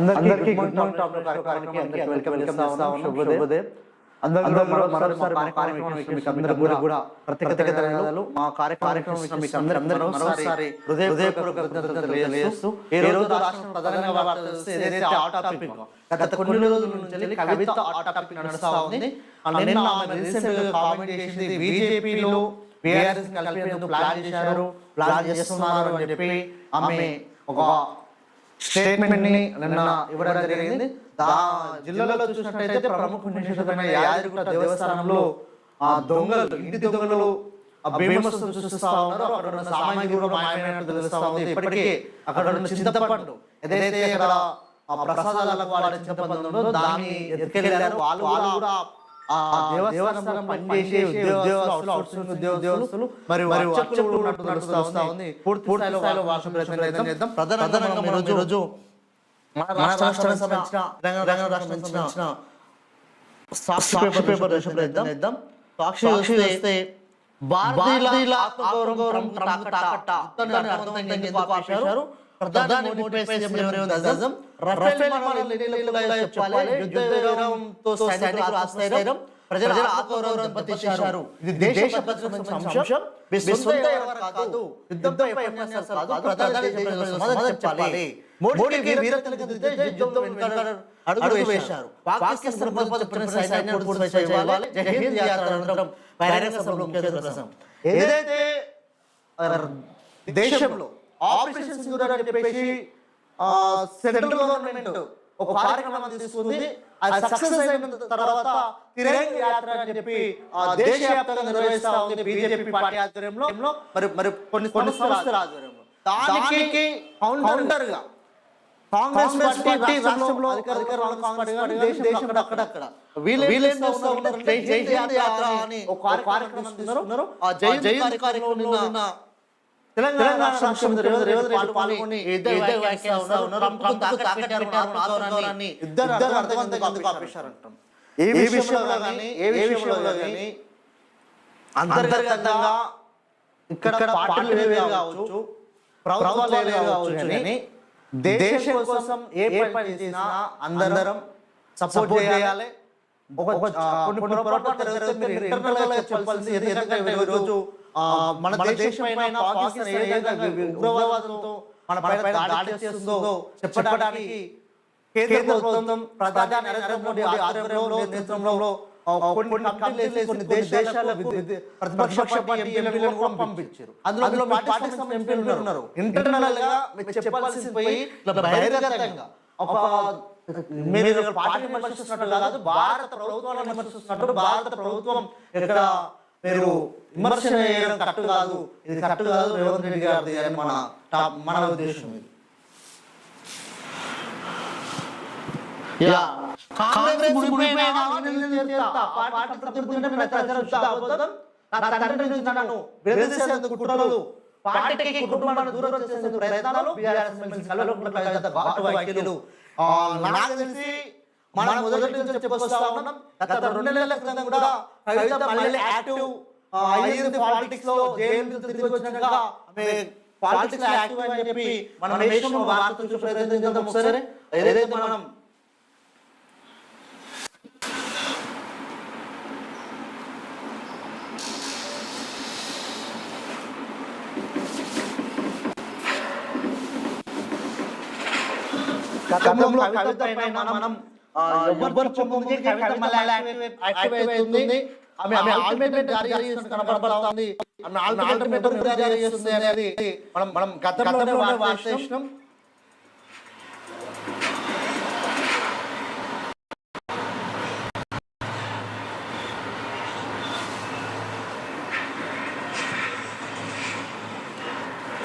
అందరికీ good morning top కార్యక్రమానికి అందరికీ వెల్కమ్ వెల్కమ్ చేస్తా ఉన్నాం. శుభోదయం. అందరూ మరోసారి మా కార్యక్రమం కూడా కూడా ప్రత్యేక ధన్యవాదాలు. మా కార్యక్రమం మీకు అందరికీ మరోసారి హృదయపూర్వక ఈ రోజు రాష్ట్రం ప్రధానంగా చూస్తే ఏదైతే ఆ టాపిక్ గత కొన్ని రోజుల నుంచి కవిత ఆ టాపిక్ నడుస్తా ఉంది. నిన్న ఆమె రీసెంట్ కామెంట్ చేసింది బీజేపీలో బీఆర్ఎస్ కలిపేందుకు ప్లాన్ చేశారు ప్లాన్ చేస్తున్నారు అని చెప్పి ఆమె ఒక స్టేట్మెంట్ని నిన్న ఇవ్వడం జరిగింది. దా జిల్లాలో చూసినట్టయితే ప్రముఖ నిషేధమైన యాదగిరిగుట్ట దేవస్థానంలో ఆ దొంగలు ఇంటి దొంగలు ఆ భీమస్థం చూపిస్తా ఉన్నారు. అక్కడ ఉన్న సామాజిక మాయమైనట్టు తెలుస్తా ఉంది. ఇప్పటికే అక్కడ ఉన్న చింతపండు ఏదైతే అక్కడ ఆ ప్రసాదాలకు వాళ్ళ చింతపండు ఉందో దాన్ని ఎత్తుకెళ్ళారు. వాళ్ళు కూడా ఆ దేవస్థానం పనిచేసే ఉద్యోగస్తులు అవుట్సోర్సింగ్ ఉద్యోగస్తులు మరి మరి అర్చకులు ఉన్నట్టు నడుస్తా ఉంది. పూర్తి స్థాయిలో భాష ప్రయత్నం చేద్దాం. ప్రధానంగా మనం ఈరోజు మన రాష్ట్రానికి సంబంధించిన తెలంగాణ రాష్ట్రానికి సంబంధించిన సాక్షి పేపర్ పేపర్ దేశం ప్రయత్నం చేద్దాం. సాక్షి చూస్తే భారతీయుల ఆత్మగౌరవం తాకట్ట. యుద్ధాన్ని అర్థమైంది ఎందుకు ఆపేశారు ప్రధాని మోడీ పై సీఎం రేవంత్ రెడ్డి రఫేల్ విమానాలు ఎన్నికలుగా చెప్పాలి. యుద్ధ విరామంతో సైనికులు ఆశ్రయం ప్రజల ఆత్మగౌరవం ప్రతిష్ఠించారు ఇది దేశ భద్రతకు సంబంధించిన అంశం. మీ సొంత ఎవరు కాదు యుద్ధంపై ఉపన్యాసాలు కాదు ప్రధాని దేశ ప్రజలకు సమాధానం చెప్పాలి. మోడీకి వీరత్వం కదిలితే యుద్ధం వెనుక అడుగు వేశారు. పాకిస్తాన్ ప్రభుత్వం చెప్పిన సైన్యాన్ని పూర్తి చేయాలి. జై హింద్ యాత్ర అనంతరం బహిరంగ సభలో ముఖ్య ప్రసంగం ఏదైతే దేశంలో ఆపరేషన్ సింధూర్ అని చెప్పేసి సెంట్రల్ గవర్నమెంట్ ఒక కార్యక్రమం తీసుకుంది. అది సక్సెస్ అయిన తర్వాత తిరంగ యాత్ర అని చెప్పి ఆ, దేశవ్యాప్తంగా నిర్వహిస్తా ఉంది బీజేపీ పార్టీ ఆధ్వర్యంలో. మరి మరి కొన్ని కొన్ని సంస్థల ఆధ్వర్యంలో. దానికి ఫౌండర్గా కాంగ్రెస్ పార్టీ రాష్ట్రంలో అధికారంలో కాంగ్రెస్ పార్టీ దేశం దేశం అక్కడక్కడ వీళ్ళు వీళ్ళు చేస్తా ఉన్నారు జై హింద్ యాత్ర అని ఒక కార్యక్రమం తీసుకున్నారు. ఆ జై హింద్ కార్యక్రమంలో నిన్న తెలంగాణ రాష్ట్ర ముఖ్యమంత్రి రేవంత్ రెడ్డి పాల్గొని- పాల్గొని యుద్ధ వ్యాఖ్యలు చేస్తా ఉన్నారు. ట్రంప్కు తాకట్టారు ఆత్మగౌరవాన్ని. ఇద్దరు అర్థవంతంగా ఎందుకు ఆపేశారంటాం. ఏ విషయంలో కానీ ఏ విషయంలో కానీ అంతర్గతంగా ఇక్కడ పార్టీలు వేరు కావచ్చు ప్రభుత్వాలు వేరు కావచ్చు కానీ దేశం కోసం ఏ పని చేసినా అందరం సపోర్ట్ చేయాలి. ఒక కొన్ని పొరపాట్లు జరిగితే మీరు ఇంటర్నల్గా చెప్పాల్సింది ఎందుకంటే ఈరోజు మన దేశం పైన పాకిస్తాన్ ఏ విధంగా ఉగ్రవాదంతో మన పైన దాడి చేస్తుందో చెప్పడానికి కేంద్ర ప్రభుత్వం ప్రధాని నరేంద్ర మోడీ ఆధ్వర్యంలో నేతృత్వంలో కొన్ని ప్రతిపక్ష పార్టీ ఎంపీలను కూడా పంపించారు. అందులో ఎంపీలు ఉన్నారు. ఇంటర్నల్గా మీకు చెప్పాల్సింది పోయి ఇట్లా బహిరంగంగా ఒక మీరు ఇక్కడ పార్టీ విమర్శిస్తున్నట్టు కాదు భారత ప్రభుత్వాన్ని విమర్శిస్తున్నట్టు భారత ప్రభుత్వం ఇక్కడ మీరు విమర్శ చేయడం కరెక్ట్ కాదు. ఇది కరెక్ట్ కాదు. రేవంత్ రెడ్డి గారిది అని మన టాప్ మన ఉద్దేశం ఇది. కాంగ్రెస్ పార్టీకి కుటుంబాన్ని దూరం ప్రయత్నాలు. బీఆర్ఎస్ నాకు తెలిసి మనం మొదటి నుంచి చెప్పుకొస్తా ఉన్నాం. గత రెండు నెలల క్రితం కూడా కవిత మళ్ళీ యాక్టివ్ అయ్యింది పాలిటిక్స్లో జైలు నుంచి తిరిగి వచ్చినాక ఆమె పాలిటిక్స్ యాక్టివ్ అని చెప్పి మనం వేసిన వార్త చూసి ప్రయత్నం చేద్దాం ఒకసారి ఏదైతే మనం గతంలో కవిత పైన మనం ఎవ్వరు చెప్పముందే కవిత మళ్ళీ యాక్టివ్- అవుతుంది. ఆమె ఆల్టర్నేట్ జారీ చేస్తుంది కనబడతా ఉంది. ఆమె ఆల్టర్నేట్ జారీ చేస్తుంది అనేది మనం మనం గతంలోనే వార్త చేసినాం కవిత మళ్ళీ యాక్టివ్ అని చెప్పి టాప్ నేషనల్ షోలో ఒక వార్త ఎక్స్క్లూజివ్ టాప్ అని చెప్పి ఇది ఐదు నెలల క్రితమే మన ఎక్స్క్లూజివ్గా ఐదు నెలల క్రితమే ఎక్స్క్లూజివ్గా టాప్ నేషనల్ స్టూడియో కవిత మళ్ళీ యాక్టివ్ అయింది ఒకసారి విందాం కవిత మళ్ళీ యాక్టివ్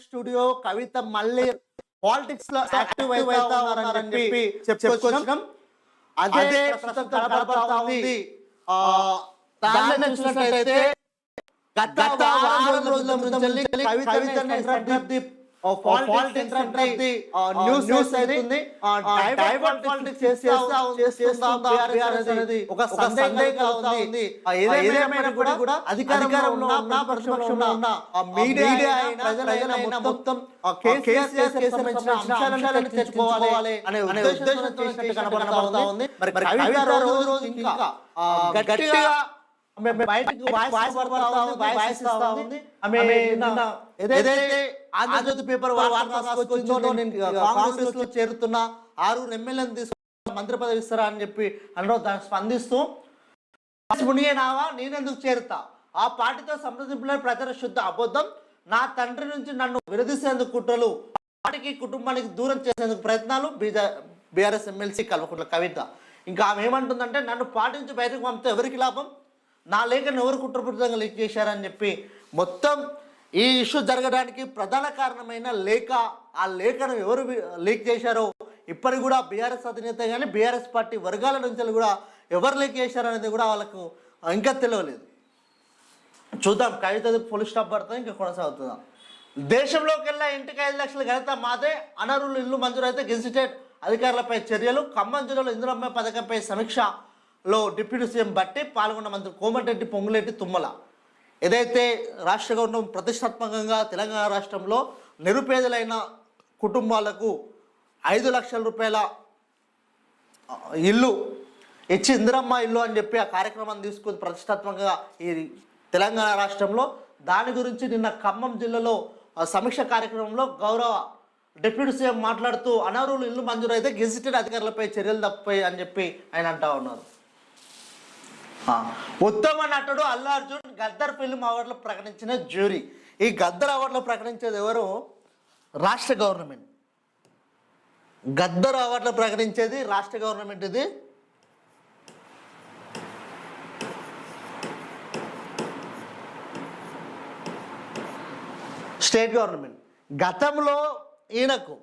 స్టూడియో కవిత మళ్ళీ పాలిటిక్స్లో యాక్టివ్ అవుతా ఉన్నారని చెప్పి చెప్పుకొచ్చినాం. అదే ప్రస్తుతం కనబడతా ఉంది. ఆ, దాన్ని చూసినట్లయితే గత వారం రోజుల నుంచి ఒక సందేహంగా ఉంది. ఆ, ఏదేమైనా కూడా అధికారంలో ఉన్న ప్రతిపక్షంలో ఉన్న మీడియా ప్రజలైనా మొత్తం కేసీఆర్ సంబంధించిన అంశాలను తెచ్చుకోవాలి అనే చేసినట్టు కనబడతా ఉంది. మరి రోజు రోజు ఇంకా గట్టిగా ఆమె బయటకు వాయిస్ పడతా ఉంది వాయిస్ ఇస్తా ఉంది. ఆమె నిన్న ఏదైతే ఆంధ్రజ్యోతి పేపర్ వార్త రాసుకొచ్చిందో నేను కాంగ్రెస్లో చేరుతున్నా ఆరుగురు ఎమ్మెల్యేని తీసుకుని మంత్రి పదవి ఇస్తారా అని చెప్పి అనడం దానికి స్పందిస్తూ మునిగేనావా నేనెందుకు చేరుతా? ఆ పార్టీతో సంప్రదింపులే ప్రచార శుద్ధ అబద్ధం. నా తండ్రి నుంచి నన్ను విరదీసేందుకు కుట్రలు పార్టీకి కుటుంబానికి దూరం చేసేందుకు ప్రయత్నాలు. బీజా బీఆర్ఎస్ ఎమ్మెల్సీ కల్వకుంట్ల కవిత. ఇంకా ఆమె ఏమంటుందంటే నన్ను పార్టీ నుంచి బయటకు పంపితే ఎవరికి లాభం? నా లేఖను ఎవరు కుట్రపూరితంగా లీక్ చేశారని చెప్పి మొత్తం ఈ ఇష్యూ జరగడానికి ప్రధాన కారణమైన లేఖ ఆ లేఖను ఎవరు లీక్ చేశారో ఇప్పటికి కూడా బీఆర్ఎస్ అధినేత కానీ బీఆర్ఎస్ పార్టీ వర్గాల నుంచి కూడా ఎవరు లీక్ చేశారనేది కూడా వాళ్ళకు ఇంకా తెలియలేదు. చూద్దాం కవిత ఫుల్ స్టాప్ పడుతుంది ఇంకా కొనసాగుతుందా దేశంలోకి వెళ్ళా ఇంటికి ఐదు లక్షల ఘనత మాదే అనర్హులు ఇల్లు మంజూరైతే గెజిటెడ్ అధికారులపై చర్యలు ఖమ్మం జిల్లాలో ఇందిరమ్మ పథకంపై లో డిప్యూటీ సీఎం బట్టి పాల్గొన్న మంత్రి కోమటిరెడ్డి పొంగులేటి తుమ్మల. ఏదైతే రాష్ట్ర గవర్నమెంట్ ప్రతిష్టాత్మకంగా తెలంగాణ రాష్ట్రంలో నిరుపేదలైన కుటుంబాలకు ఐదు లక్షల రూపాయల ఇల్లు ఇచ్చి ఇందిరమ్మ ఇల్లు అని చెప్పి ఆ కార్యక్రమాన్ని తీసుకుని ప్రతిష్టాత్మకంగా ఈ తెలంగాణ రాష్ట్రంలో దాని గురించి నిన్న ఖమ్మం జిల్లాలో సమీక్ష కార్యక్రమంలో గౌరవ డిప్యూటీ సీఎం మాట్లాడుతూ అనర్హులు ఇల్లు మంజూరు అయితే గెజిటెడ్ అధికారులపై చర్యలు తప్పాయి అని చెప్పి ఆయన అంటా ఉన్నారు. ఉత్తమ నటుడు అల్లు అర్జున్ గద్దర్ ఫిల్మ్ అవార్డులు ప్రకటించిన జ్యూరీ. ఈ గద్దర్ అవార్డులు ప్రకటించేది ఎవరు? రాష్ట్ర గవర్నమెంట్. గద్దర్ అవార్డులు ప్రకటించేది రాష్ట్ర గవర్నమెంట్ ఇది. State government. గతంలో ఈయనకు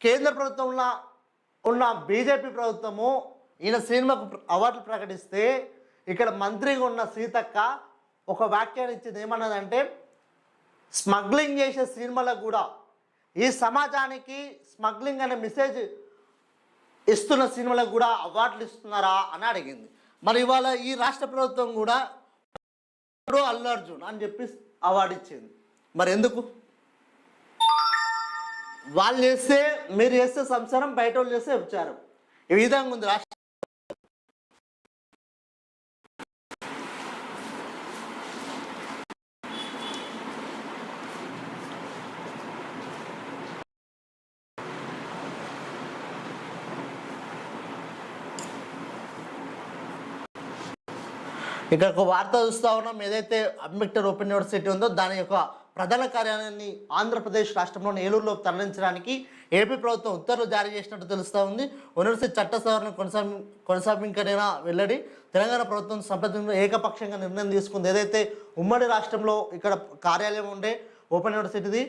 కేంద్ర ప్రభుత్వంలో ఉన్న బీజేపీ ప్రభుత్వము ఈయన సినిమాకు అవార్డులు ప్రకటిస్తే ఇక్కడ మంత్రిగా ఉన్న సీతక్క ఒక వ్యాఖ్యాన్ని ఇచ్చింది. ఏమన్నదంటే స్మగ్లింగ్ చేసే సినిమాలకు కూడా ఈ సమాజానికి స్మగ్లింగ్ అనే మెసేజ్ ఇస్తున్న సినిమాలకు కూడా అవార్డులు ఇస్తున్నారా అని అడిగింది. మరి ఇవాళ ఈ రాష్ట్ర ప్రభుత్వం కూడా అల్లు అర్జున్ అని చెప్పి అవార్డు ఇచ్చింది. మరి ఎందుకు? వాళ్ళు చేస్తే మీరు చేస్తే సంసారం బయట వాళ్ళు చేస్తే విచారం. ఈ విధంగా ఉంది రాష్ట్ర ఇక్కడ ఒక వార్త చూస్తా ఉన్నాం. ఏదైతే అంబేద్కర్ ఓపెన్ యూనివర్సిటీ ఉందో దాని యొక్క ప్రధాన కార్యాలయాన్ని ఆంధ్రప్రదేశ్ రాష్ట్రంలోని ఏలూరులో తరలించడానికి ఏపీ ప్రభుత్వం ఉత్తర్వులు జారీ చేసినట్టు తెలుస్తూ ఉంది. యూనివర్సిటీ చట్ట సవరణ కొనసాగి కొనసాగింకనైనా వెల్లడి తెలంగాణ ప్రభుత్వం సంప్రదించడం ఏకపక్షంగా నిర్ణయం తీసుకుంది. ఏదైతే ఉమ్మడి రాష్ట్రంలో ఇక్కడ కార్యాలయం ఉండే ఓపెన్ యూనివర్సిటీది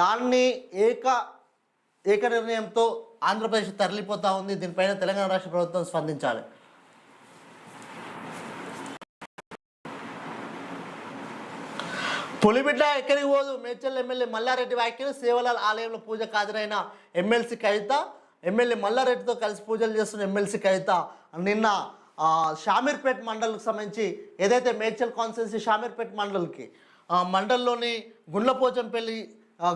దాన్ని ఏక ఏక నిర్ణయంతో ఆంధ్రప్రదేశ్ తరలిపోతూ ఉంది. దీనిపైన తెలంగాణ రాష్ట్ర ప్రభుత్వం స్పందించాలి. పులిబిడ్డ ఎక్కడికి పోదు? మేడ్చల్ ఎమ్మెల్యే మల్లారెడ్డి వ్యాఖ్యలు సేవలాల్ ఆలయంలో పూజకు హాజరైన ఎమ్మెల్సీ కవిత ఎమ్మెల్యే మల్లారెడ్డితో కలిసి పూజలు చేస్తున్న ఎమ్మెల్సీ కవిత. నిన్న ఆ, షామీర్పేట్ మండల్కి సంబంధించి ఏదైతే మేడ్చల్ కాన్స్టిట్యున్సీ షామీర్పేట్ మండల్కి మండల్లోని గుండ్లపోచంపల్లి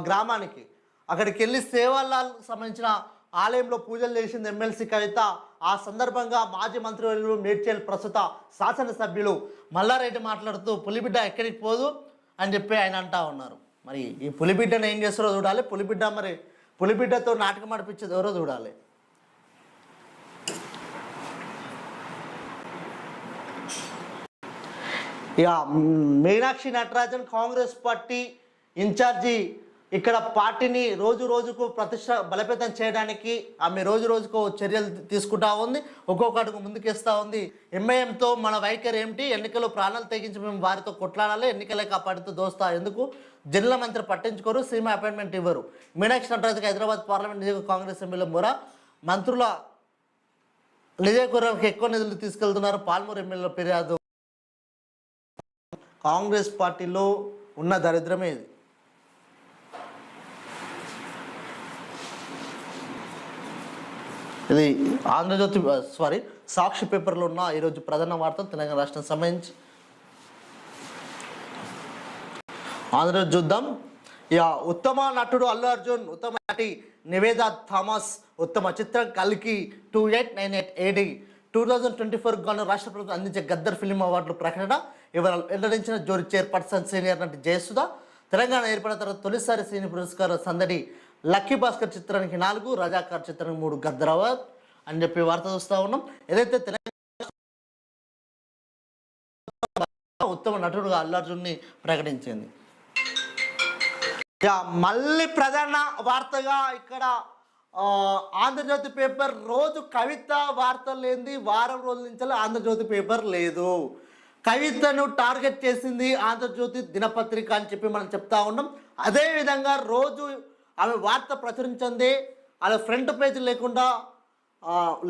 గ్రామానికి అక్కడికి వెళ్ళి సేవాలాల్ సంబంధించిన ఆలయంలో పూజలు చేసింది ఎమ్మెల్సీ కవిత. ఆ సందర్భంగా మాజీ మంత్రివర్యులు మేడ్చల్ ప్రస్తుత శాసనసభ్యులు మల్లారెడ్డి మాట్లాడుతూ పులిబిడ్డ ఎక్కడికి పోదు? అని చెప్పి ఆయన అంటా ఉన్నారు. మరి ఈ పులిబిడ్డను ఏం చేస్తారో చూడాలి. పులిబిడ్డ మరి పులిబిడ్డతో నాటకం ఆడిపించేది ఎవరో చూడాలి. ఇక మీనాక్షి నటరాజన్ కాంగ్రెస్ పార్టీ ఇన్ఛార్జి ఇక్కడ పార్టీని రోజు రోజుకు ప్రతిష్ట బలపేతం చేయడానికి ఆమె రోజు రోజుకు చర్యలు తీసుకుంటా ఉంది. ఒక్కొక్క అడుగు ముందుకేస్తూ ఉంది. ఎంఐఎంతో మన వైఖరి ఏమిటి? ఎన్నికలు ప్రాణాలు తెగించి మేము వారితో కొట్లాడాలి. ఎన్నికలే కాపాడితో దోస్తా ఎందుకు? జిల్లా మంత్రి పట్టించుకోరు సినిమా అపాయింట్మెంట్ ఇవ్వరు. మీనాక్షి నటరాజుకి హైదరాబాద్ పార్లమెంట్ నియోజక కాంగ్రెస్ ఎమ్మెల్యే మొర మంత్రుల నిజయకుర్రాలకు ఎక్కువ నిధులు తీసుకెళ్తున్నారు. పాల్మూరు ఎమ్మెల్యే ఫిర్యాదు. కాంగ్రెస్ పార్టీలో ఉన్న దరిద్రమే ఇది. ఇది ఆంధ్రజ్యోతి సారీ సాక్షి పేపర్లో ఉన్న ఈరోజు ప్రధాన వార్త తెలంగాణ రాష్ట్రం సంబంధించి. ఆంధ్రజ్యోతి చూద్దాం ఇక ఉత్తమ నటుడు అల్లు అర్జున్ ఉత్తమ నటి నివేద థామస్ ఉత్తమ చిత్రం కల్కి two eight nine eight AD two thousand twenty four గాను రాష్ట్ర ప్రభుత్వం అందించే గద్దర్ ఫిల్మ్ అవార్డుల ప్రకటన ఇవాళ వెల్లడించిన జోరి చైర్పర్సన్ సీనియర్ నటి జయసుధ. తెలంగాణ ఏర్పడిన తర్వాత తొలిసారి సీనియర్ పురస్కార సందడి లక్కీ భాస్కర్ చిత్రానికి నాలుగు రజాకార్ చిత్రానికి మూడు గద్దర్ అని చెప్పి వార్త చూస్తూ ఉన్నాం. ఏదైతే తెలంగాణ ఉత్తమ నటుడుగా అల్లు అర్జున్ని ప్రకటించింది. ఇక మళ్ళీ ప్రధాన వార్తగా ఇక్కడ ఆంధ్రజ్యోతి పేపర్ రోజు కవిత వార్తలు లేనిది వారం రోజుల నుంచి ఆంధ్రజ్యోతి పేపర్ లేదు. కవితను టార్గెట్ చేసింది ఆంధ్రజ్యోతి దినపత్రిక అని చెప్పి మనం చెప్తా ఉన్నాం. అదేవిధంగా రోజు ఆమె వార్త ప్రచురించింది. అలా ఫ్రంట్ పేజ్ లేకుండా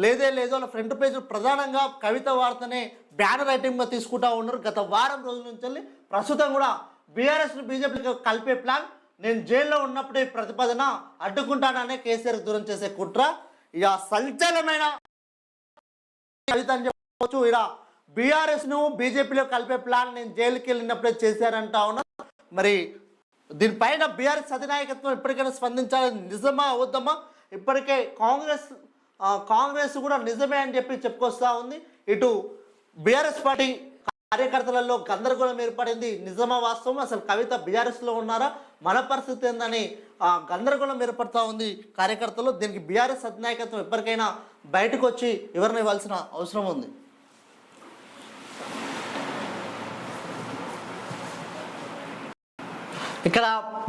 లేదే లేదో అలా ఫ్రంట్ పేజ్ ప్రధానంగా కవిత వార్తనే బ్యానర్ ఐటెంగా తీసుకుంటా ఉన్నారు. గత వారం రోజుల నుంచి ప్రస్తుతం కూడా బీఆర్ఎస్ను బీజేపీకి కలిపే ప్లాన్. నేను జైల్లో ఉన్నప్పుడే ఈ ప్రతిపాదన అడ్డుకుంటాననే కేసీఆర్ దూరం చేసే కుట్ర. ఇక సంచలనమైన కవిత అని చెప్పవచ్చు ఇలా బీఆర్ఎస్ను బీజేపీలో కలిపే ప్లాన్ నేను జైలుకి వెళ్ళినప్పుడే చేశారంటా ఉన్నా మరి దీనిపైన బీఆర్ఎస్ అధినాయకత్వం ఇప్పటికైనా స్పందించాలి నిజమా అవుద్దామా ఇప్పటికే కాంగ్రెస్ కాంగ్రెస్ కూడా నిజమే అని చెప్పి చెప్పుకొస్తా ఉంది. ఇటు బీఆర్ఎస్ పార్టీ కార్యకర్తలలో గందరగోళం ఏర్పడింది. నిజమా వాస్తవం అసలు కవిత బీఆర్ఎస్లో ఉన్నారా? మన పరిస్థితి ఏందని ఆ, గందరగోళం ఏర్పడతా ఉంది కార్యకర్తలు. దీనికి బీఆర్ఎస్ అధినాయకత్వం ఎప్పటికైనా బయటకు వచ్చి ఇవ్వాల్సిన అవసరం ఉంది. ఇక్కడ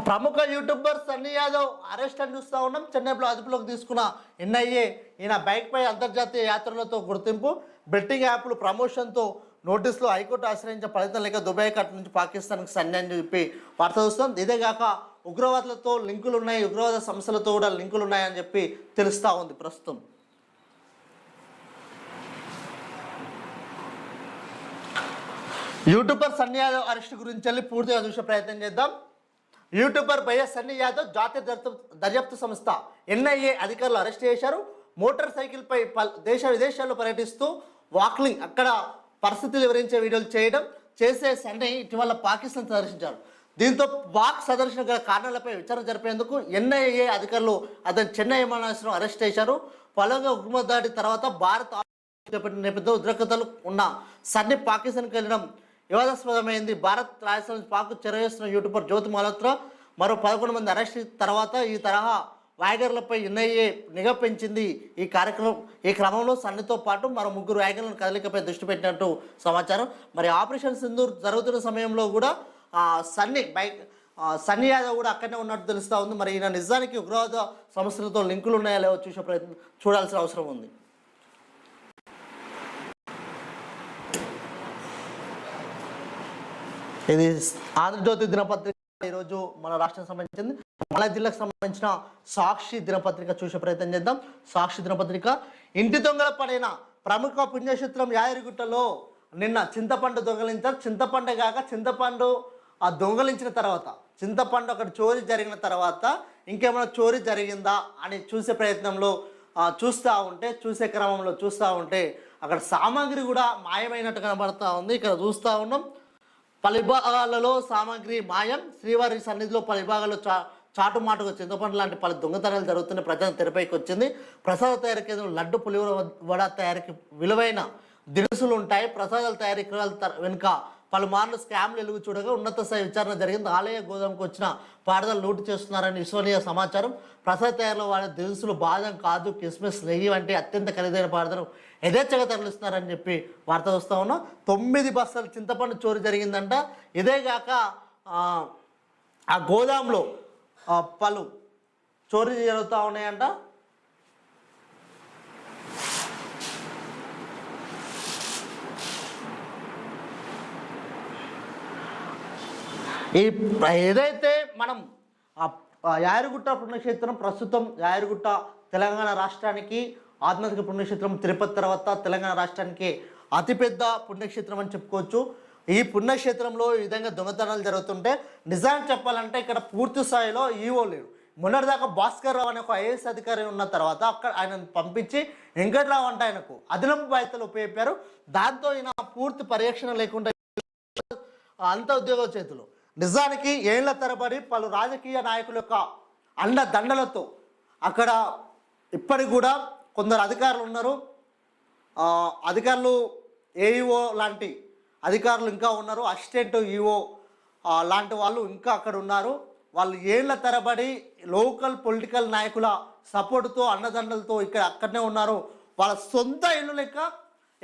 ప్రముఖ యూట్యూబర్ సన్నీ యాదవ్ అరెస్ట్ అని చూస్తూ ఉన్నాం. చెన్నైలో అదుపులోకి తీసుకున్న ఎన్ఐఏ ఈయన బైక్పై అంతర్జాతీయ యాత్రలతో గుర్తింపు బెట్టింగ్ యాప్లు ప్రమోషన్తో నోటీసులు హైకోర్టు ఆశ్రయించే ఫలితం లేక దుబాయ్ కట్ నుంచి పాకిస్తాన్కి సన్నీ అని చెప్పి వార్త చూస్తాం ఇదే కాక ఉగ్రవాదులతో లింకులు ఉన్నాయి ఉగ్రవాద సంస్థలతో కూడా లింకులు ఉన్నాయని చెప్పి తెలుస్తూ ఉంది ప్రస్తుతం. యూట్యూబర్ సన్నీ యాదవ్ అరెస్ట్ గురించి వెళ్ళి పూర్తిగా చూసే ప్రయత్నం చేద్దాం. యూట్యూబర్ వైఎస్ సన్నీ యాదవ్ జాతీయ దర్యాప్తు దర్యాప్తు సంస్థ ఎన్ఐఏ అధికారులు అరెస్ట్ చేశారు. మోటార్ సైకిల్పై పల్ దేశ విదేశాల్లో పర్యటిస్తూ వాక్లింగ్ అక్కడ పరిస్థితులు వివరించే వీడియోలు చేయడం చేసే సన్నీ ఇటీవల పాకిస్తాన్ సందర్శించారు. దీంతో వాక్ సందర్శన గల కారణాలపై విచారణ జరిపేందుకు ఎన్ఐఏ అధికారులు అతను చెన్నై విమానాశ్రయం అరెస్ట్ చేశారు. పొలంగా ఉగ్రమ దాడి తర్వాత భారత్ చేపట్టిన నేపథ్యంలో ఉద్రగతలు ఉన్న సన్ని పాకిస్తాన్కి వెళ్ళడం వివాదాస్పదమైంది. భారత్ రాజస్థాన్ పాక్ చెరవేస్తున్న యూట్యూబర్ జ్యోతి మల్హోత్రా మరో పదకొండు మంది అరెస్ట్ తర్వాత ఈ తరహా వ్యాగర్లపై ఎన్ఐఏ నిఘా పెంచింది. ఈ కార్యక్రమం ఈ క్రమంలో సన్నితో పాటు మరో ముగ్గురు వ్యాగర్లను కదలికపై దృష్టి పెట్టినట్టు సమాచారం. మరి ఆపరేషన్ సింధూర్ జరుగుతున్న సమయంలో కూడా సన్ని బైక్ సన్నీ యాదవ్ కూడా అక్కడనే ఉన్నట్టు తెలుస్తూ ఉంది. మరి ఈయన నిజానికి ఉగ్రవాద సంస్థలతో లింకులు ఉన్నాయా లేవో చూసే ప్రయత్నం చూడాల్సిన అవసరం ఉంది. ఇది ఆంధ్రజ్యోతి దినపత్రిక ఈరోజు మన రాష్ట్రానికి సంబంధించింది. మన జిల్లాకు సంబంధించిన సాక్షి దినపత్రిక చూసే ప్రయత్నం చేద్దాం. సాక్షి దినపత్రిక. ఇంటి దొంగల పడిన ప్రముఖ పుణ్యక్షేత్రం యాయరిగుట్టలో నిన్న చింతపండు దొంగలించారు. చింతపండు కాక చింతపండు ఆ దొంగలించిన తర్వాత చింతపండు అక్కడ చోరీ జరిగిన తర్వాత ఇంకేమైనా చోరీ జరిగిందా అని చూసే ప్రయత్నంలో చూస్తూ ఉంటే చూసే క్రమంలో చూస్తూ ఉంటే అక్కడ సామాగ్రి కూడా మాయమైనట్టు కనబడతా ఉంది. ఇక్కడ చూస్తూ ఉన్నాం. పలు విభాగాలలో సామాగ్రి మాయం. శ్రీవారి సన్నిధిలో పలు విభాగాల్లో చా చాటుమాటుగా చింతపండు లాంటి పలు దొంగతనాలు జరుగుతున్న ప్రజల తెరపైకి వచ్చింది. ప్రసాద తయారీ కేంద్రం లడ్డు పులిహోర వడ తయారీకి విలువైన దినుసులు ఉంటాయి. ప్రసాదాల తయారీ త- వెనుక పలుమార్లు స్కామ్లు వెలుగు చూడగా ఉన్నత స్థాయి విచారణ జరిగింది. ఆలయ గోదాంకు వచ్చిన పారదలు లూటు చేస్తున్నారని విశ్వనీయ సమాచారం. ప్రసాద తయారీలో వాడే దినుసులు బాదం కాదు కిస్మిస్ నెయ్యి వంటి అత్యంత ఖరీదైన పారదలు యథేచ్ఛగా తరలిస్తున్నారని చెప్పి వార్త వస్తూ ఉన్నాం. తొమ్మిది బస్తాలు చింతపండు చోరీ జరిగిందంట. ఇదే కాక ఆ, గోదాంలో పలు చోరీ జరుగుతూ ఉన్నాయంట. ఈ ఏదైతే మనం ఆ యాయరుగుట్ట పుణ్యక్షేత్రం ప్రస్తుతం యాయరుగుట్ట తెలంగాణ రాష్ట్రానికి ఆత్మహత్య పుణ్యక్షేత్రం తిరుపతి తర్వాత తెలంగాణ రాష్ట్రానికి అతిపెద్ద పుణ్యక్షేత్రం అని చెప్పుకోవచ్చు. ఈ పుణ్యక్షేత్రంలో ఈ విధంగా దొంగతనాలు జరుగుతుంటే నిజానికి చెప్పాలంటే ఇక్కడ పూర్తి స్థాయిలో ఈవో లేడు మొన్నటిదాకా భాస్కర్ రావు అనే ఒక ఐఏఎస్ అధికారి ఉన్న తర్వాత అక్కడ ఆయన పంపించి వెంకట్రావు అంటే ఆయనకు అదనపు బాధ్యతలు ఉపయోగించారు. దాంతో ఈయన పూర్తి పర్యవేక్షణ లేకుండా అంత ఉద్యోగ చేతులు. నిజానికి ఏళ్ళ తరబడి పలు రాజకీయ నాయకుల యొక్క అండ దండలతో అక్కడ ఇప్పటికి కూడా కొందరు అధికారులు ఉన్నారు. అధికారులు ఏఈఓ లాంటి అధికారులు ఇంకా ఉన్నారు. అసిస్టెంట్ ఈఓ లాంటి వాళ్ళు ఇంకా అక్కడ ఉన్నారు. వాళ్ళు ఏళ్ళ తరబడి లోకల్ పొలిటికల్ నాయకుల సపోర్టుతో అన్నదండలతో ఇక్కడ అక్కడనే ఉన్నారు. వాళ్ళ సొంత ఇల్లు లెక్క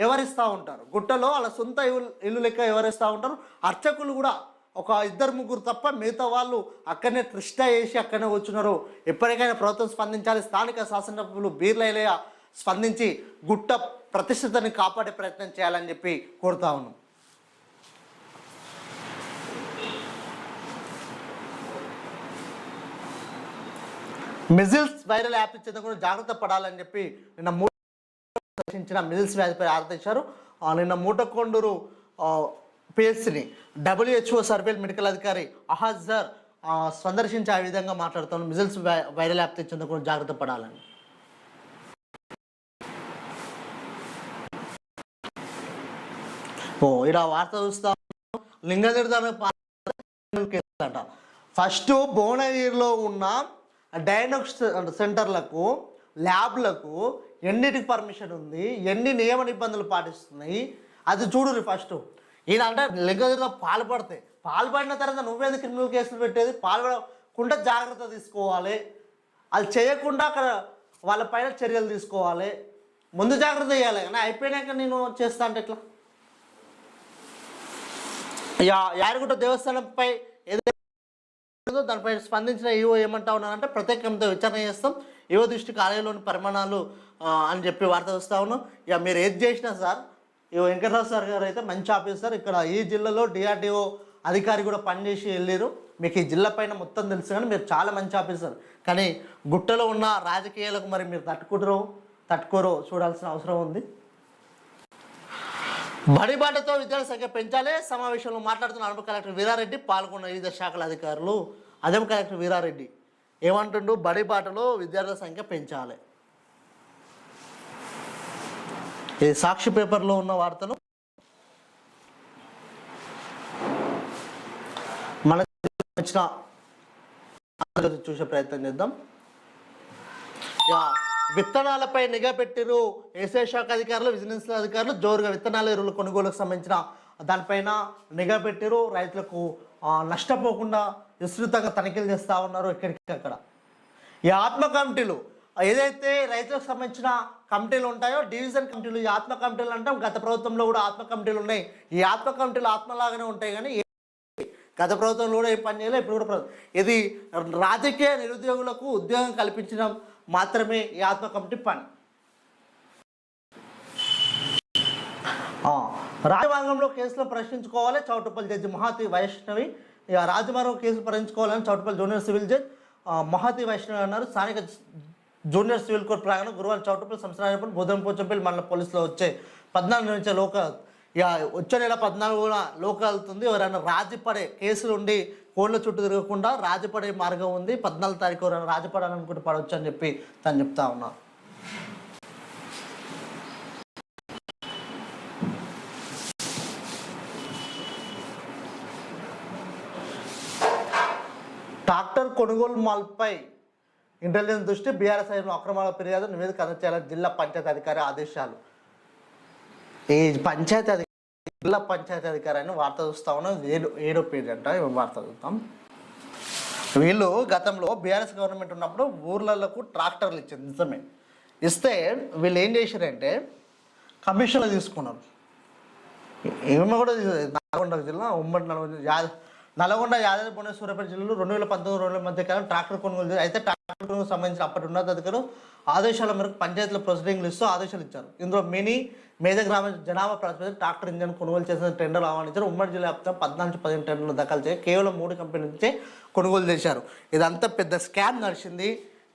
ఎవరిస్తూ ఉంటారు? గుట్టలో వాళ్ళ సొంత ఇల్లు ఇల్లు లెక్క ఎవరిస్తూ ఉంటారు? అర్చకులు కూడా ఒక ఇద్దరు ముగ్గురు తప్ప మిగతా వాళ్ళు అక్కడనే ట్రిష్ట వేసి అక్కడనే వచ్చినారు ఎప్పటికైనా ప్రభుత్వం స్పందించాలి. స్థానిక శాసనసభ్యులు బీర్లైలయ స్పందించి గుట్ట ప్రతిష్టతని కాపాడే ప్రయత్నం చేయాలని చెప్పి కోరుతా ఉన్నాం. మిజిల్స్ వైరల్ యాప్ ఇచ్చేందుకు కూడా జాగ్రత్త పడాలని చెప్పి నిన్న మూట దర్శించిన మిజిల్స్ వ్యాధిపై ఆరాధించారు నిన్న మూటకొండూరు పిఎస్సిని డబ్ల్యూహెచ్ఓ సర్వేల్ మెడికల్ అధికారి అహాజర్ సందర్శించి ఆ విధంగా మాట్లాడుతాను మిజిల్స్ వై- వైరల్ యాప్ తెచ్చేందుకు జాగ్రత్త పడాలని. ఓ ఇలా వార్త చూస్తా లింగనిర్ధారణ అంట ఫస్ట్ భువనగిరిలో ఉన్న డయాగ్నోస్టిక్ సెంటర్లకు ల్యాబ్లకు ఎన్నిటికి పర్మిషన్ ఉంది? ఎన్ని నియమ నిబంధనలు పాటిస్తున్నాయి? అది చూడు ఫస్ట్. ఈయన అంటే లింగనిర్ధారణ పాల్పడితే పాల్పడిన తర్వాత నువ్వేది క్రిమినల్ కేసులు పెట్టేది? పాల్పడకుండా జాగ్రత్త తీసుకోవాలి. అది చేయకుండా అక్కడ వాళ్ళ పైన చర్యలు తీసుకోవాలి. ముందు జాగ్రత్త చేయాలి. కానీ అయిపోయినాక నేను చేస్తా అంటే ఎట్లా? యా దేవస్థానంపై ఏదైతే దానిపై స్పందించిన ఈవో ఏమంటా ఉన్నారంటే ప్రత్యేకంతో విచారణ చేస్తాం. ఈవో దృష్టికి ఆలయంలోని పరిమాణాలు అని చెప్పి వార్త వస్తా ఉన్నాం. ఇక మీరు ఏది చేసినా సార్ ఈ వెంకటరావు సార్ గారు అయితే మంచి ఆఫీసర్ ఇక్కడ ఈ జిల్లాలో డిఆర్డిఓ అధికారి కూడా పనిచేసి వెళ్ళారు. మీకు ఈ జిల్లా పైన మొత్తం తెలుసు కానీ మీరు చాలా మంచి ఆఫీసర్ కానీ గుట్టలో ఉన్న రాజకీయాలకు మరి మీరు తట్టుకుంటారో తట్టుకోరో చూడాల్సిన అవసరం ఉంది. బడిబాటతో విద్యార్థుల సంఖ్య పెంచాలి. సమావేశంలో మాట్లాడుతున్న అనుభవ కలెక్టర్ వీరారెడ్డి పాల్గొన్న వివిధ శాఖల అధికారులు అదెం కలెక్టర్ వీరారెడ్డి? ఏమంటుండు? బడిబాటలో విద్యార్థుల సంఖ్య పెంచాలి. ఈ సాక్షి పేపర్లో ఉన్న వార్తలు. మన వచ్చిన చూసే ప్రయత్నం చేద్దాం. విత్తనాలపై నిఘా పెట్టిరు వ్యవసాయ శాఖ అధికారులు విజిలెన్స్ అధికారులు. జోరుగా విత్తనాల ఎరువుల కొనుగోలుకు సంబంధించిన దానిపైన నిఘా పెట్టిరు. రైతులకు నష్టపోకుండా విస్తృతంగా తనిఖీలు చేస్తూ ఉన్నారు ఎక్కడికక్కడ ఈ ఆత్మ కమిటీలు ఏదైతే రైతులకు సంబంధించిన కమిటీలు ఉంటాయో డివిజన్ కమిటీలు ఈ ఆత్మ కమిటీలు అంటాం. గత ప్రభుత్వంలో కూడా ఆత్మ కమిటీలు ఉన్నాయి. ఈ ఆత్మ కమిటీలు ఆత్మలాగానే ఉంటాయి కానీ గత ప్రభుత్వంలో కూడా ఏం పని చేయలేదు ఇప్పుడు కూడా ఇది రాజకీయ నిరుద్యోగులకు ఉద్యోగం కల్పించడం మాత్రమే ఈ ఆత్మ కమిటీ పని. రాజమార్గంలో కేసులో ప్రశ్నించుకోవాలి. చౌటుపల్లి జడ్జి మహాతి వైష్ణవి రాజమార్గం కేసులు ప్రశ్నించుకోవాలని Choutupalli junior civil judge Mahathi Vaishnavi అన్నారు. స్థానిక జూనియర్ సివిల్ కోర్టు ప్రాంగణం గురువారం చౌటపల్లి సంవత్సరాలు బుధంపోచంపల్లి మండల పోలీసులో వచ్చే పద్నాలుగు నుంచి లోక ఇక వచ్చే నెల పద్నాలుగు కూడా లోక వెళ్తుంది. ఎవరైనా రాజీపడే కేసులు ఉండి కోళ్ళ చుట్టూ తిరగకుండా రాజీపడే మార్గం ఉంది. పద్నాలుగు తారీఖు ఎవరైనా రాజీపడాలనుకుంటే పడవచ్చు అని చెప్పి తను చెప్తా ఉన్నారు ట్రాక్టర్ కొనుగోలు మాల్పై ఇంటెలిజెన్స్ దృష్టి బీఆర్ఎస్ ఐఎంలో అక్రమాల ఫిర్యాదు నివేదిక అందచేయాలని జిల్లా పంచాయతీ అధికారి ఆదేశాలు. ఈ పంచాయతీ అధికారి జిల్లా పంచాయతీ అధికారి వార్త చూస్తా ఉన్నాం. ఏడు ఏడో పేజీ అంట వార్త చూద్దాం. వీళ్ళు గతంలో బీఆర్ఎస్ గవర్నమెంట్ ఉన్నప్పుడు ఊర్లలకు ట్రాక్టర్లు ఇచ్చింది నిజమే. ఇస్తే వీళ్ళు ఏం చేశారంటే కమిషన్లు తీసుకున్నారు. ఏమో కూడా నల్గొండ జిల్లా ఉమ్మడి నల్గొండ నల్గొండ యాదాద్రి భువనగిరి సూర్యాపేట జిల్లాలో రెండు వేల పంతొమ్మిది రెండు వేల మధ్య కాలం ట్రాక్టర్ కొనుగోలు చేశారు. అయితే ట్రాక్టర్ కొనుగోలు సంబంధించిన అప్పటి ఉన్నతాధికారులు ఆదేశాల మేరకు పంచాయతీల ప్రొసీడింగ్లు ఇస్తూ ఆదేశాలు ఇచ్చారు. ఇందులో మినీ మేధ గ్రామ జనాభా ప్రాతిపదిక ట్రాక్టర్ ఇంజన్ కొనుగోలు చేసిన టెండర్లు ఆహ్వానించారు. ఉమ్మడి జిల్లా వ్యాప్తంగా పద్నాలుగు పదిహేను టెండర్లు దాఖలు చేసి కేవలం మూడు కంపెనీల నుంచే కొనుగోలు చేశారు. ఇదంతా పెద్ద స్కామ్ నడిచింది.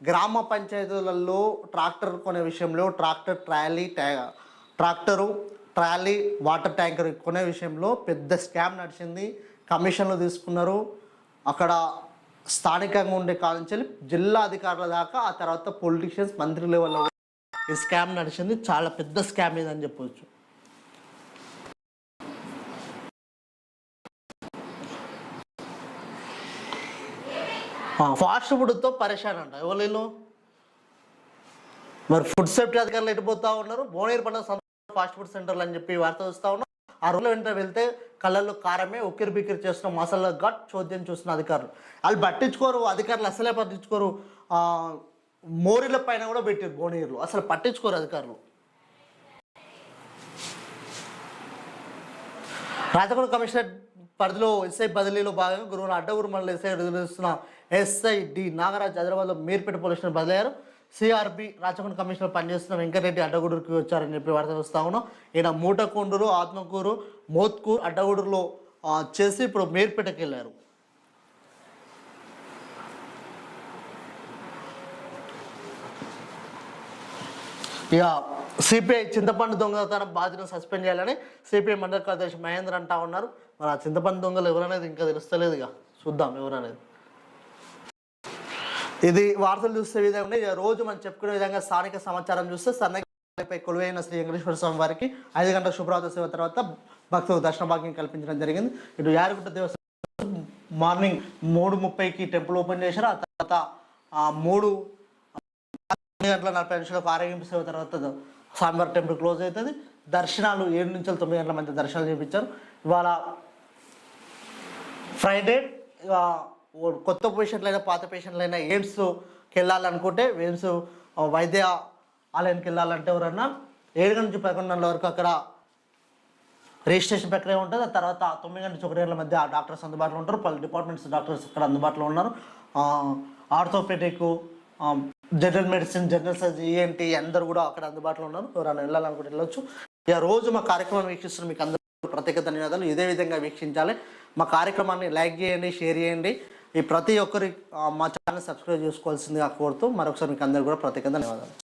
గ్రామ పంచాయతీలలో ట్రాక్టర్ కొనే విషయంలో ట్రాక్టర్ ట్రాలీ ట్యా ట్రాక్టరు ట్రాలీ వాటర్ ట్యాంకర్ కొనే విషయంలో పెద్ద స్కామ్ నడిచింది. కమిషన్లు తీసుకున్నారు. అక్కడ స్థానికంగా ఉండే కాలంచి జిల్లా అధికారుల దాకా ఆ తర్వాత పొలిటీషియన్స్ మంత్రి లెవెల్లో ఈ స్కామ్ నడిచింది. చాలా పెద్ద స్కామ్ ఇది అని చెప్పవచ్చు ఫాస్ట్ ఫుడ్తో పరేషాన్ అంట. ఎవరు మరి ఫుడ్ సేఫ్టీ అధికారులు ఎటుపోతా ఉన్నారు? భువనగిరి పండుగ ఫాస్ట్ ఫుడ్ సెంటర్లు అని చెప్పి వార్త చూస్తూ ఉన్నారు ఆ రోజుల వెంట వెళ్తే కళ్ళల్లో కారమే ఉక్కిరి బిక్కిరి చేస్తున్న మసాలా ఘట్ చోద్యం చూస్తున్న అధికారులు. వాళ్ళు పట్టించుకోరు అధికారులు అసలే పట్టించుకోరు. మోరీల పైన కూడా పెట్టారు భువనగిరిలో అసలు పట్టించుకోరు అధికారులు. రాచకొండ కమిషనర్ పరిధిలో ఎస్ఐ బదిలీలో భాగంగా గురువుల అడ్డగురు మండలి ఎస్ఐ నిర్వహిస్తున్న ఎస్ఐ డి నాగరాజ్ హైదరాబాద్లో మీర్పేట పోలీస్ స్టేషన్ బదిలయ్యారు. సిఆర్బి రాచకొండ కమిషనర్ పనిచేస్తున్న వెంకటరెడ్డి అడ్డగూడూరుకి వచ్చారని చెప్పి వార్త చూస్తా ఉన్నాం. ఈయన మూటకొండూరు ఆత్మకూరు మోత్కూరు అడ్డగూడూరులో చేసి ఇప్పుడు మేర్పేటకి వెళ్ళారు ఇక సిపిఐ చింతపండు దొంగతనం బాధ్యతను సస్పెండ్ చేయాలని సిపిఐ మండల కార్యదర్శి మహేందర్ అంటా ఉన్నారు. మరి ఆ చింతపండు దొంగలు ఎవరనేది ఇంకా తెలుస్తలేదు ఇక. చూద్దాం ఎవరనేది. ఇది వార్తలు చూసే విధంగా రోజు మనం చెప్పుకునే విధంగా స్థానిక సమాచారం చూస్తే సన్నపై కొలువైన శ్రీ వెంకటేశ్వర స్వామి వారికి ఐదు గంటల శుభ్రాత సేవ తర్వాత భక్తులకు దర్శన భాగ్యం కల్పించడం జరిగింది. ఇటు యారగుట్ట దేవస్థానం మార్నింగ్ మూడు ముప్పైకి టెంపుల్ ఓపెన్ చేశారు. ఆ తర్వాత మూడు గంటల నలభై నిమిషాలకు ఆరోగ్యం సేవ తర్వాత స్వామివారి టెంపుల్ క్లోజ్ అవుతుంది. దర్శనాలు ఏడు నుంచి తొమ్మిది గంటల మధ్య దర్శనాలు చేయించారు ఇవాళ ఫ్రైడే కొత్త పేషెంట్లు అయినా పాత పేషెంట్లైనా ఎయిమ్స్కి వెళ్ళాలనుకుంటే ఎయిమ్స్ వైద్య ఆలయానికి వెళ్ళాలంటే ఎవరన్నా ఏడు గంటల నుంచి పదకొండు గంటల వరకు అక్కడ రిజిస్ట్రేషన్ ప్రక్రియ ఉంటుంది. ఆ తర్వాత తొమ్మిది గంటల నుంచి ఒకటి గంటల మధ్య డాక్టర్స్ అందుబాటులో ఉంటారు. పలు డిపార్ట్మెంట్స్ డాక్టర్స్ ఇక్కడ అందుబాటులో ఉన్నారు. Orthopaedic general medicine general surgery ENT అందరూ కూడా అక్కడ అందుబాటులో ఉన్నారు. ఎవరైనా వెళ్ళాలనుకుంటే వెళ్ళొచ్చు. ఇక రోజు మా కార్యక్రమం వీక్షిస్తున్న మీకు అందరూ ప్రత్యేక ధన్యవాదాలు. ఇదే విధంగా వీక్షించాలి. మా కార్యక్రమాన్ని లైక్ చేయండి షేర్ చేయండి. ఈ ప్రతి ఒక్కరి మా ఛానల్ సబ్స్క్రైబ్ చేసుకోవాల్సిందిగా కోరుతూ మరొకసారి మీకు అందరూ కూడా ప్రత్యేకంగా ధన్యవాదాలు.